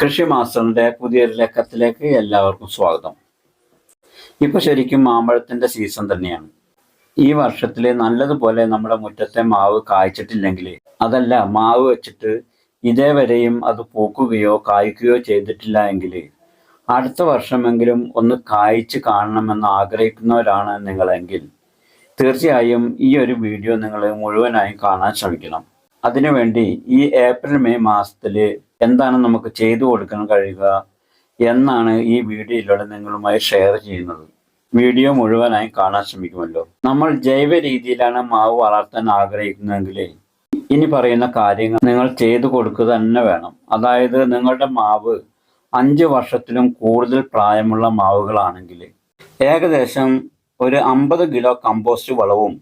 കൃഷി മാസ്റ്ററിന്റെ പുതിയൊരു ലക്കത്തിലേക്ക് എല്ലാവർക്കും സ്വാഗതം. ഇപ്പൊ ശരിക്കും മാമ്പഴത്തിന്റെ സീസൺ തന്നെയാണ്. ഈ വർഷത്തിൽ നല്ലതുപോലെ നമ്മുടെ മുറ്റത്തെ മാവ് കായ്ച്ചിട്ടില്ലെങ്കിൽ അതല്ല മാവ് വെച്ചിട്ട് ഇതേവരെയും അത് പൂക്കുകയോ കായ്ക്കുകയോ ചെയ്തിട്ടില്ല എങ്കിൽ അടുത്ത വർഷമെങ്കിലും ഒന്ന് കായ്ച്ച് കാണണമെന്ന് ആഗ്രഹിക്കുന്നവരാണ് നിങ്ങളെങ്കിൽ തീർച്ചയായും ഈ ഒരു വീഡിയോ നിങ്ങൾ മുഴുവനായും കാണാൻ ശ്രമിക്കണം. അതിനുവേണ്ടി ഈ ഏപ്രിൽ മെയ് മാസത്തിൽ എന്താണ് നമുക്ക് ചെയ്തു കൊടുക്കാൻ കഴിയുക എന്നാണ് ഈ വീഡിയോയിലൂടെ നിങ്ങളുമായി ഷെയർ ചെയ്യുന്നത്. വീഡിയോ മുഴുവനായി കാണാൻ ശ്രമിക്കുമല്ലോ. നമ്മൾ ജൈവ രീതിയിലാണ് മാവ് വളർത്താൻ ആഗ്രഹിക്കുന്നതെങ്കിൽ ഇനി പറയുന്ന കാര്യങ്ങൾ നിങ്ങൾ ചെയ്തു കൊടുക്കുക തന്നെ വേണം. അതായത് നിങ്ങളുടെ മാവ് അഞ്ച് വർഷത്തിലും കൂടുതൽ പ്രായമുള്ള മാവുകളാണെങ്കിൽ ഏകദേശം ഒരു അമ്പത് കിലോ കമ്പോസ്റ്റ് വളവും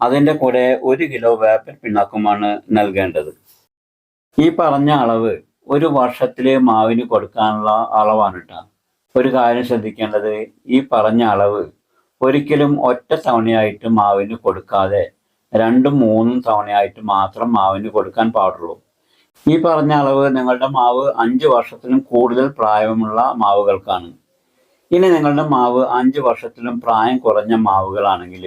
അതിന്റെ കൂടെ ഒരു കിലോ വേപ്പൻ പിണ്ണാക്കുമാണ് നൽകേണ്ടത്. ഈ പറഞ്ഞ അളവ് ഒരു വർഷത്തിലെ മാവിന് കൊടുക്കാനുള്ള അളവാണ് കേട്ടോ ഒരു കാര്യം ശ്രദ്ധിക്കേണ്ടത് ഈ പറഞ്ഞ അളവ് ഒരിക്കലും ഒറ്റ തവണയായിട്ട് മാവിന് കൊടുക്കാതെ രണ്ടും മൂന്നും തവണയായിട്ട് മാത്രം മാവിന് കൊടുക്കാൻ പാടുള്ളൂ. ഈ പറഞ്ഞ അളവ് നിങ്ങളുടെ മാവ് അഞ്ച് വർഷത്തിലും കൂടുതൽ പ്രായമുള്ള മാവുകൾക്കാണ്. ഇനി നിങ്ങളുടെ മാവ് അഞ്ച് വർഷത്തിലും പ്രായം കുറഞ്ഞ മാവുകളാണെങ്കിൽ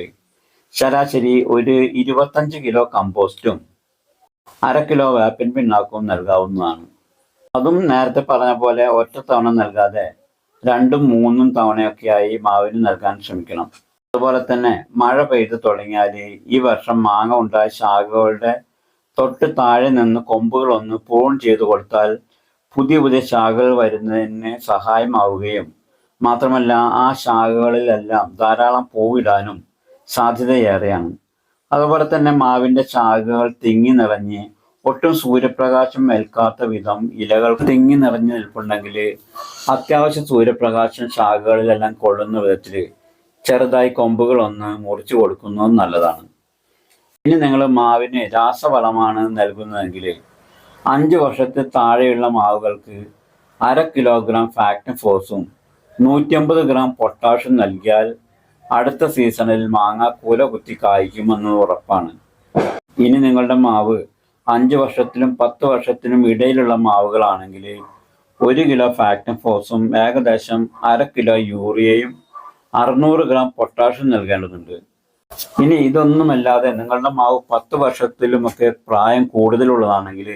ശരാശരി ഒരു ഇരുപത്തഞ്ച് കിലോ കമ്പോസ്റ്റും അര കിലോ വേപ്പിൻ പിണ്ണാക്കും നൽകാവുന്നതാണ്. അതും നേരത്തെ പറഞ്ഞ പോലെ ഒറ്റ തവണ നൽകാതെ രണ്ടും മൂന്നും തവണയൊക്കെയായി മാവിന് നൽകാൻ ശ്രമിക്കണം. അതുപോലെ തന്നെ മഴ പെയ്തു തുടങ്ങിയാൽ ഈ വർഷം മാങ്ങ ഉണ്ടായ ശാഖകളുടെ തൊട്ട് താഴെ നിന്ന് കൊമ്പുകളൊന്ന് പൂൺ ചെയ്തു കൊടുത്താൽ പുതിയ പുതിയ ശാഖകൾ വരുന്നതിന് സഹായമാവുകയും മാത്രമല്ല ആ ശാഖകളിലെല്ലാം ധാരാളം പൂവിടാനും സാധ്യതയേറെയാണ്. അതുപോലെ തന്നെ മാവിന്റെ ശാഖകൾ തിങ്ങി നിറഞ്ഞ് ഒട്ടും സൂര്യപ്രകാശം ഏൽക്കാത്ത വിധം ഇലകൾ തിങ്ങി നിറഞ്ഞു നിൽപ്പുണ്ടെങ്കിൽ അത്യാവശ്യം സൂര്യപ്രകാശം ശാഖകളിലെല്ലാം കൊള്ളുന്ന വിധത്തിൽ ചെറുതായി കൊമ്പുകൾ ഒന്ന് മുറിച്ചു കൊടുക്കുന്നത് നല്ലതാണ്. ഇനി നിങ്ങൾ മാവിന് രാസവളമാണ് നൽകുന്നതെങ്കിൽ അഞ്ച് വർഷത്തെ താഴെയുള്ള മാവുകൾക്ക് അര കിലോഗ്രാം ഫാക്ട് ഫോസും നൂറ്റമ്പത് ഗ്രാം പൊട്ടാഷും നൽകിയാൽ അടുത്ത സീസണിൽ മാങ്ങ കൂല കുത്തി കായ്ക്കുമെന്നത് ഉറപ്പാണ്. ഇനി നിങ്ങളുടെ മാവ് അഞ്ച് വർഷത്തിലും പത്ത് വർഷത്തിനും ഇടയിലുള്ള മാവുകളാണെങ്കിൽ ഒരു കിലോ ഫാക്ടം ഫോസും ഏകദേശം അര കിലോ യൂറിയയും അറുന്നൂറ് ഗ്രാം പൊട്ടാഷ്യം നൽകേണ്ടതുണ്ട്. ഇനി ഇതൊന്നുമല്ലാതെ നിങ്ങളുടെ മാവ് പത്ത് വർഷത്തിലുമൊക്കെ പ്രായം കൂടുതലുള്ളതാണെങ്കിൽ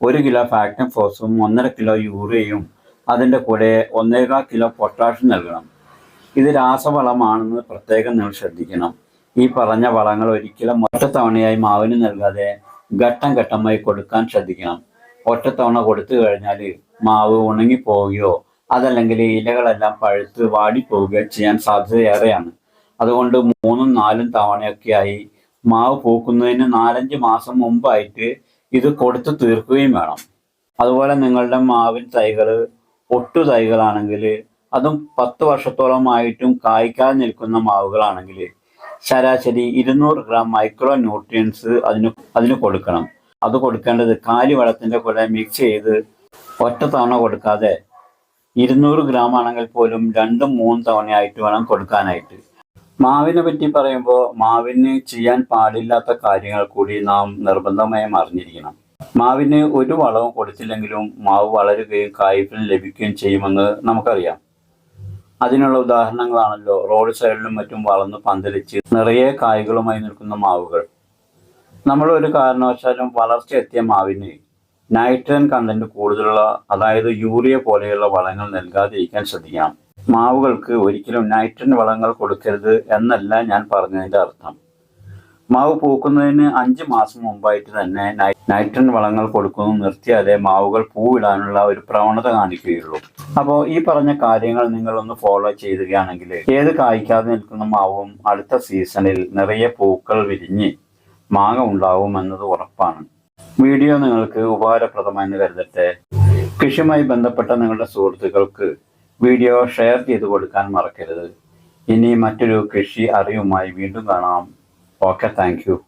ഒരു കിലോ ഫാക്ടം ഫോസും ഒന്നര കിലോ യൂറിയയും അതിന്റെ കൂടെ ഒന്നേകാൽ കിലോ പൊട്ടാഷ്യം നൽകണം. ഇത് രാസവളമാണെന്ന് പ്രത്യേകം നിങ്ങൾ ശ്രദ്ധിക്കണം. ഈ പറഞ്ഞ വളങ്ങൾ ഒരിക്കലും ഒറ്റത്തവണയായി മാവിന് നൽകാതെ ഘട്ടം ഘട്ടമായി കൊടുക്കാൻ ശ്രദ്ധിക്കണം. ഒറ്റത്തവണ കൊടുത്തു കഴിഞ്ഞാൽ മാവ് ഉണങ്ങിപ്പോവുകയോ അതല്ലെങ്കിൽ ഇലകളെല്ലാം പഴുത്ത് വാടിപ്പോവുകയോ ചെയ്യാൻ സാധ്യതയേറെയാണ്. അതുകൊണ്ട് മൂന്നും നാലും തവണയൊക്കെയായി മാവ് പൂക്കുന്നതിന് നാലഞ്ച് മാസം മുമ്പായിട്ട് ഇത് കൊടുത്തു തീർക്കുകയും വേണം. അതുപോലെ നിങ്ങളുടെ മാവിൻ തൈകൾ ഒട്ടു തൈകളാണെങ്കിൽ അതും പത്ത് വർഷത്തോളമായിട്ടും കായ്ക്കാതെ നിൽക്കുന്ന മാവുകളാണെങ്കിൽ ശരാശരി ഇരുന്നൂറ് ഗ്രാം മൈക്രോ ന്യൂട്രിയൻസ് അതിന് അതിന് കൊടുക്കണം. അത് കൊടുക്കേണ്ടത് കാലി വെള്ളത്തിന്റെ കൂടെ മിക്സ് ചെയ്ത് ഒറ്റ തവണ കൊടുക്കാതെ ഇരുന്നൂറ് ഗ്രാം ആണെങ്കിൽ പോലും രണ്ടും മൂന്ന് തവണയായിട്ട് വേണം കൊടുക്കാനായിട്ട്. മാവിനെ പറ്റി പറയുമ്പോൾ മാവിന് ചെയ്യാൻ പാടില്ലാത്ത കാര്യങ്ങൾ കൂടി നാം നിർബന്ധമായും അറിഞ്ഞിരിക്കണം. മാവിന് ഒരു വളവും കൊടുത്തില്ലെങ്കിലും മാവ് വളരുകയും കായ്ഫലം ലഭിക്കുകയും ചെയ്യുമെന്ന് നമുക്കറിയാം. അതിനുള്ള ഉദാഹരണങ്ങളാണല്ലോ. റോഡ് സൈഡിലും മറ്റും വളർന്ന് പന്തലിച്ച് നിറയെ കായ്കളുമായി നിൽക്കുന്ന മാവുകൾ. നമ്മൾ ഒരു കാരണവശാലും വളർച്ച എത്തിയ മാവിന് നൈട്രജൻ കണ്ടന്റ് കൂടുതലുള്ള അതായത് യൂറിയ പോലെയുള്ള വളങ്ങൾ നൽകാതിരിക്കാൻ ശ്രദ്ധിക്കണം. മാവുകൾക്ക് ഒരിക്കലും നൈട്രജൻ വളങ്ങൾ കൊടുക്കരുത് എന്നല്ല ഞാൻ പറഞ്ഞതിന്റെ അർത്ഥം. മാവ് പൂക്കുന്നതിന് അഞ്ച് മാസം മുമ്പായിട്ട് തന്നെ നൈട്രൻ വളങ്ങൾ കൊടുക്കുന്നു നിർത്തിയാലേ മാവുകൾ പൂവിടാനുള്ള ഒരു പ്രവണത കാണിക്കുകയുള്ളൂ. അപ്പോൾ ഈ പറഞ്ഞ കാര്യങ്ങൾ നിങ്ങൾ ഒന്ന് ഫോളോ ചെയ്യുകയാണെങ്കിൽ ഏത് കായ്ക്കാതെ നിൽക്കുന്ന മാവും അടുത്ത സീസണിൽ നിറയെ പൂക്കൾ വിരിഞ്ഞ് മാങ്ങ ഉണ്ടാവുമെന്നത് ഉറപ്പാണ്. വീഡിയോ നിങ്ങൾക്ക് ഉപകാരപ്രദമായെന്ന് കരുതട്ടെ. കൃഷിയുമായി ബന്ധപ്പെട്ട നിങ്ങളുടെ സുഹൃത്തുക്കൾക്ക് വീഡിയോ ഷെയർ ചെയ്ത് കൊടുക്കാൻ മറക്കരുത്. ഇനി മറ്റൊരു കൃഷി അറിവുമായി വീണ്ടും കാണാം. Okay, thank you.